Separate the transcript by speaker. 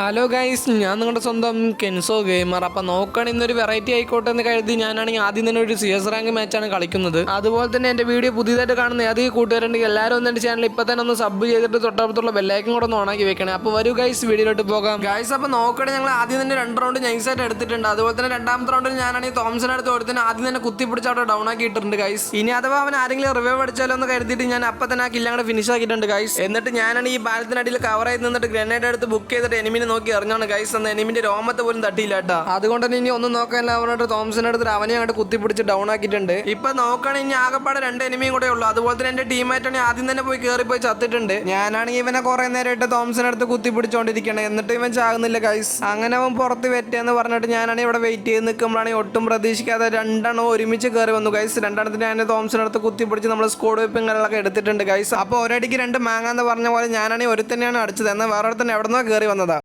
Speaker 1: Hello guys ഞാൻ നിങ്ങളുടെ സ്വന്തം കെൻസോ ഗെയിമർ. അപ്പം നോക്കുകയാണെങ്കിൽ ഇന്നൊരു വെറൈറ്റി ആയിക്കോട്ടെ എന്ന് കരുതി ഞാനാണെങ്കിൽ ആദ്യം തന്നെ ഒരു സി എസ് റാങ്ക് മാച്ചാണ് കളിക്കുന്നത്. അതുപോലെ തന്നെ എന്റെ വീഡിയോ പുതിയതായിട്ട് കാണുന്ന ഏതൊക്കെ കൂട്ടുകാരുണ്ടെങ്കിൽ എല്ലാവരും ഒന്ന് എന്റെ ചാനൽ ഇപ്പം തന്നെ ഒന്ന് സബ് ചെയ്തിട്ട് തൊട്ടപ്പുറത്തുള്ള ബെല്ലൈക്കും കൂടെ ഒന്ന് ഓണാക്കി വെക്കണേ. അപ്പോൾ വരൂ ഗൈസ് വീഡിയോയിലോട്ട് പോകാം. ഗൈസ് അപ്പോൾ നോക്കുകയാണെങ്കിൽ ഞങ്ങൾ ആദ്യം തന്നെ രണ്ട് റൗണ്ട് നൈസായിട്ട് എടുത്തിട്ടുണ്ട്. അതുപോലെ തന്നെ രണ്ടാമത്തെ റൗണ്ടിൽ ഞാനാണെങ്കിൽ തോംസൺ അടുത്ത് ഓടുത്തിന് ആദ്യം തന്നെ കുത്തിപ്പിടിച്ച് അവിടെ ഡൗൺ ആക്കിയിട്ടുണ്ട് ഗൈസ് ഇനി അഥവാ അവൻ ആരെങ്കിലും റിവൈവ് അടിച്ചാലോ എന്ന് കരുതിയിട്ട് ഞാൻ അപ്പൊ തന്നെ ആ കില്ലങ്ങടെ ഫിനിഷ് ആക്കിയിട്ടുണ്ട് ഗൈസ് എന്നിട്ട് ഞാനാണ് ഈ പാലത്തിനടിയിൽ കവർ ചെയ്ത് നിന്നിട്ട് ഗ്രനേഡ് എടുത്ത് ബുക്ക് ചെയ്തിട്ട് എനിമിനെ നോക്കി എറിഞ്ഞാണ് ഗൈസ് എന്ന എനിമിന്റെ രോമത്തെ പോലും തട്ടിയില്ല കേട്ടോ. അതുകൊണ്ട് തന്നെ ഇനി ഒന്നും നോക്കാനില്ല. അവനോട് തോംസിന്റെ അടുത്ത് അവനെ അങ്ങോട്ട് കുത്തിപ്പിടിച്ച് ഡൗൺ ആക്കിയിട്ടുണ്ട്. ഇപ്പൊ നോക്കുകയാണെങ്കിൽ ഇനി ആകപ്പാടെ രണ്ട് എനിമിയും കൂടെ ഉള്ളു. അതുപോലെ തന്നെ എന്റെ ടീമായിട്ടാണ് ആദ്യം തന്നെ പോയി കയറി പോയി ചത്തിട്ടുണ്ട്. ഞാനാണെങ്കിൽ ഇവനെ കുറെ നേരമായിട്ട് തോംസൺ അടുത്ത് കുത്തിപ്പിടിച്ചോണ്ടിരിക്കണേ. എന്നിട്ട് ഇവൻ ചാകുന്നില്ല ഗൈസ് അങ്ങനെ അവൻ പുറത്ത് വെറ്റെന്ന് പറഞ്ഞിട്ട് ഞാനാണെങ്കിൽ ഇവിടെ വെയിറ്റ് ചെയ്ത് നിൽക്കുമ്പോഴാണെങ്കിൽ ഒട്ടും പ്രതീക്ഷിക്കാതെ രണ്ടെണ്ണം ഒരുമിച്ച് കയറി വന്നു ഗൈസ് രണ്ടെണ്ണത്തിന് ഞാൻ തോംസൺ അടുത്ത് കുത്തിപ്പിടിച്ച് നമ്മൾ സ്കോഡ് വെപ്പും കാര്യങ്ങളൊക്കെ എടുത്തിട്ടുണ്ട് ഗൈസ് അപ്പോൾ ഒരടിക്ക് രണ്ട് മാങ്ങാന്ന് പറഞ്ഞ പോലെ ഞാനാണെങ്കിൽ ഒരു തന്നെയാണ് അടിച്ചത്. എന്നാൽ വേറെ തന്നെ എവിടെ നിന്നോ കയറി വന്നതാ.